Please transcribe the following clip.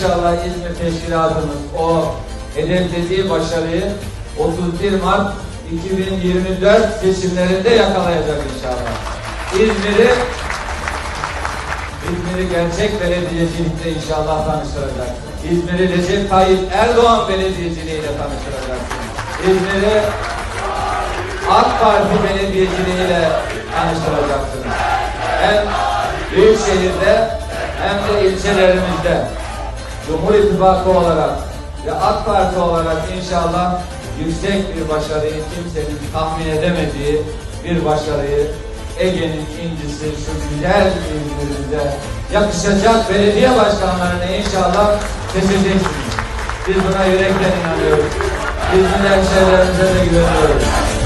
İnşallah İzmir Teşkilatımız o hedeflediği başarıyı 31 Mart 2024 seçimlerinde yakalayacak inşallah. İzmir'i İzmir'i gerçek belediyecilikle inşallah tanıştıracak. İzmir'i Recep Tayyip Erdoğan belediyeciliğiyle tanıştıracaksın. İzmir'i AK Parti belediyeciliğiyle tanıştıracaksınız. Hem büyük şehirde hem de ilçelerimizde Cumhur İttifakı olarak ve AK Parti olarak inşallah yüksek bir başarıyı kimsenin tahmin edemediği bir başarıyı Ege'nin incisi şu güzel İzmir'imize yakışacak belediye başkanlarını inşallah seçeceksiniz. Biz buna yürekten inanıyoruz. İzmir hemşehrilerimize de güveniyoruz.